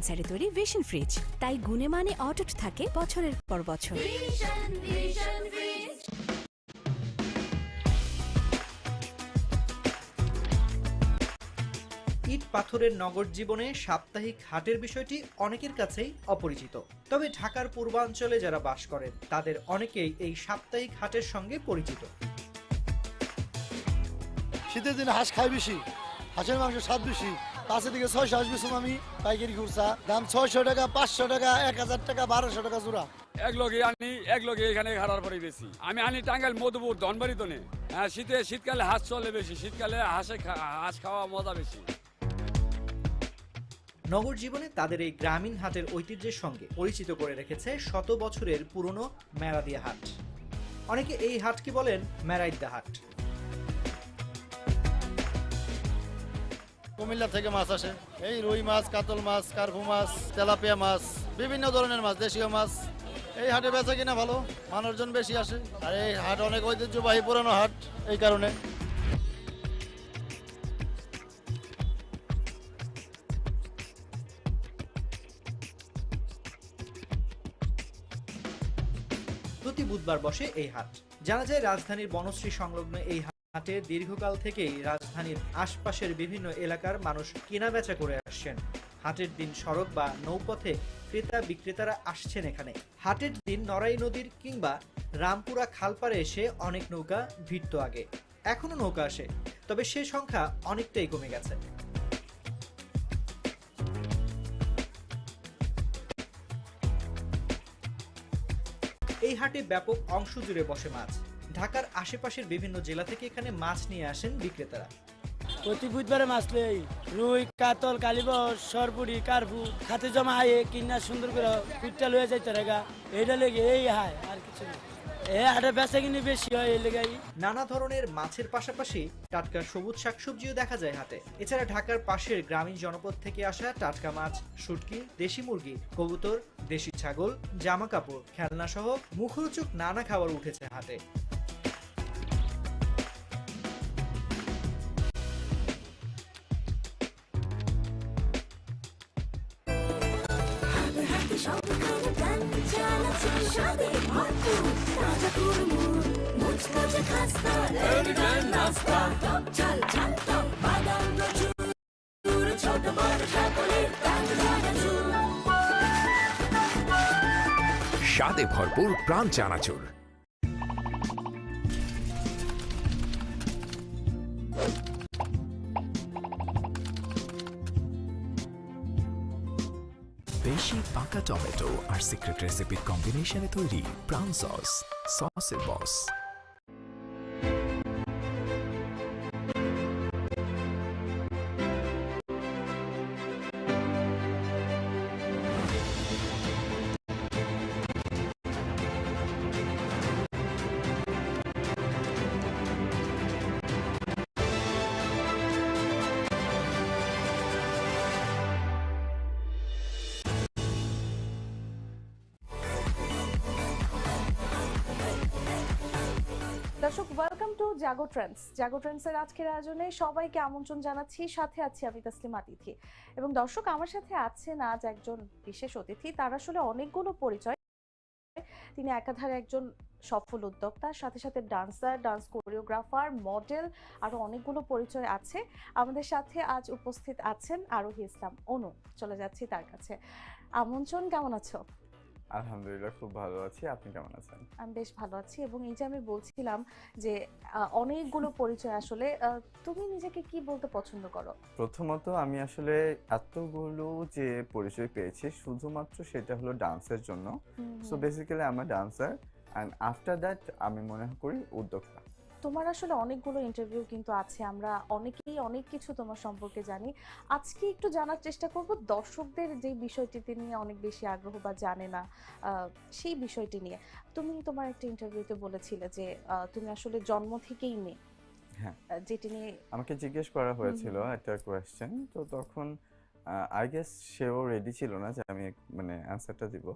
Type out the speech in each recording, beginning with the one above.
কন্ডেন্সারে তৈরি vision fridge তাই গুণে মানে অটুট থাকে বছরের পর বছর। ইট পাথরের নগর জীবনে সাপ্তাহিক হাটের বিষয়টি অনেকের কাছেই অপরিচিত। তবে ঢাকার পূর্বাঞ্চলে যারা বাস করেন তাদের অনেকেই এই সাপ্তাহিক হাটের সঙ্গে পরিচিত। শীতের দিনে হাঁস খায় বেশি হাঁসের মাংস স্বাদ বেশি। পাঁচের দিকে ছয়শো বেশুম আমি পাইকারি খুরসা দাম ছয়শো টাকা পাঁচশো টাকা এক হাজার টাকা বারোশো টাকা জোড়া। এক লগে আনি এক লগে এখানে হারার পরে বেশি। আমি আনি টাঙ্গাইল মধুপুর ধনবাড়ি তো হ্যাঁ শীতে শীতকালে হাঁস চলে বেশি শীতকালে হাঁসে খা- হাঁস খাওয়া মজা বেশি। নগর জীবনে তাদের এই গ্রামীণ হাটের ঐতিহ্যের সঙ্গে পরিচিত করে রেখেছে শত বছরের পুরনো মেরাদিয়া হাট। অনেকে এই হাটকে বলেন মেরাইদ্দা হাট। কুমিল্লা থেকে মাছ আসে। এই রুই মাছ, কাতল মাছ, কার্পু মাছ, তেলাপিয়া মাছ, বিভিন্ন ধরনের মাছ, দেশীয় মাছ। এই হাটে বেচা কিনা ভালো, মানুষজন বেশি আসে। আর এই হাট অনেক ঐতিহ্যবাহী, পুরানো হাট এই কারণে। প্রতি বুধবার বসে এই হাট। জানা যায়, রাজধানীর বনশ্রী সংলগ্ন এই হাটে দীর্ঘকাল থেকেই রাজধানীর আশপাশের বিভিন্ন এলাকার মানুষ কেনাবেচা করে আসছেন। হাটের দিন সড়ক বা নৌপথে ক্রেতা বিক্রেতারা আসছেন এখানে। হাটের দিন নড়াই নদীর কিংবা রামপুরা খালপাড়ে এসে অনেক নৌকা ভিড়ত আগে। এখনও নৌকা আসে, তবে সে সংখ্যা অনেকটাই কমে গেছে। এই হাটে ব্যাপক অংশ জুড়ে বসে মাছ। ঢাকার আশেপাশের বিভিন্ন জেলা থেকে এখানে মাছ নিয়ে আসেন বিক্রেতারা। প্রতি বুধবারে মাছ লই রুই কাতল কালিবস সরপুরি কারফু খাতে জমা হাই কিনা সুন্দর করে কুইটা লয়ে যাইতে রেগা। এইটা লেগে এই হাই আর কিছু না হয় নানা ধরনের মাছের পাশাপাশি টাটকা সবুজ শাকসবজিও দেখা যায় হাটে। এছাড়া ঢাকার পাশের গ্রামীণ জনপদ থেকে আসা টাটকা মাছ শুটকি দেশি মুরগি কবুতর দেশি ছাগল জামা কাপড় খেলনা সহ মুখরোচক নানা খাবার উঠেছে হাটে। স্বাদে ভরপুর প্রাণ চানাচুর। বেশি পাকা টমেটো আর সিক্রেট রেসিপির কম্বিনেশনে তৈরি প্রাণ সস সসের বস দর্শক welcome to Jago trends Jago ট্রেন্ডসের আজকের আয়োজনে সবাইকে আমন্ত্রণ জানাচ্ছি, সাথে আছি আমি তাসলিম আতিথি। এবং দর্শক, আমার সাথে আছেন আজ একজন বিশেষ অতিথি, তার আসলে অনেকগুলো পরিচয়। তিনি একাধারে একজন সফল উদ্যোক্তা, সাথে সাথে ডান্সার ডান্স কোরিওগ্রাফার মডেল আরও অনেকগুলো পরিচয় আছে। আমাদের সাথে আজ উপস্থিত আছেন আরোহী ইসলাম অনু। চলে যাচ্ছি তার কাছে। আমন্ত্রণ, কেমন আছো? আলহামদুলিল্লাহ খুব ভালো আছি। আপনি কেমন আছেন? আমি বেশ ভালো আছি এবং এই যে আমি বলছিলাম যে অনেকগুলো পরিচয় আসলে তুমি নিজেকে কি বলতে পছন্দ করো? প্রথমত আমি আসলে এতগুলো যে পরিচয় পেয়েছি শুধুমাত্র সেটা হলো ডান্সের জন্য। সো বেসিক্যালি আমার ডান্সার অ্যান্ড আফটার দ্যাট আমি মনে করি উদ্যোক্তা। তোমার আসলে অনেকগুলো ইন্টারভিউ কিন্তু আছে আমরা অনেকেই অনেক কিছু তোমার সম্পর্কে জানি। আজকে একটু জানার চেষ্টা করব দর্শকদের যে বিষয়টিতে নিয়ে অনেক বেশি আগ্রহ বা জানে না সেই বিষয়টি নিয়ে। তুমি তোমার একটা ইন্টারভিউতে বলেছিলে যে তুমি আসলে জন্ম থেকেই মেয়ে। হ্যাঁ। যেটি নিয়ে আমাকে জিজ্ঞেস করা হয়েছিল একটা কোয়েশ্চেন তো তখন আই গেস সেও রেডি ছিল না যে আমি মানে অ্যান্সারটা দিব।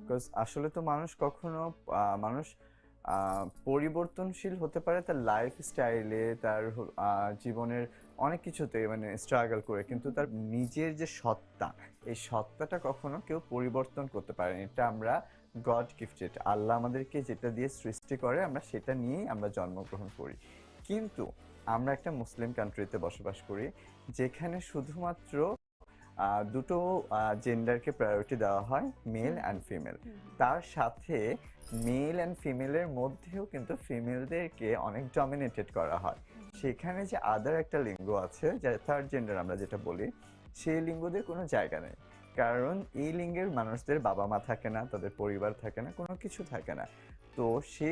বিকজ আসলে তো মানুষ কখনো মানুষ পরিবর্তনশীল হতে পারে তার লাইফ স্টাইলে তার জীবনের অনেক কিছুতে মানে স্ট্রাগল করে, কিন্তু তার নিজের যে সত্তা, এই সত্তাটা কখনো কেউ পরিবর্তন করতে পারে এটা আমরা গড গিফটেড আল্লাহ আমাদেরকে যেটা দিয়ে সৃষ্টি করে, আমরা সেটা নিয়েই আমরা জন্মগ্রহণ করি। কিন্তু আমরা একটা মুসলিম কান্ট্রিতে বসবাস করি, যেখানে শুধুমাত্র দুটো জেন্ডারকে প্রায়োরিটি দেওয়া হয় মেল অ্যান্ড ফিমেল তার সাথে মেল অ্যান্ড ফিমেলের মধ্যেও কিন্তু ফিমেলদেরকে অনেক ডমিনেটেড করা হয়। সেখানে যে আদার একটা লিঙ্গ আছে যে থার্ড জেন্ডার আমরা যেটা বলি সেই লিঙ্গদের কোনো জায়গা নেই। কারণ এই লিঙ্গের মানুষদের বাবা মা থাকে না তাদের পরিবার থাকে না কোনো কিছু থাকে না। তো সেই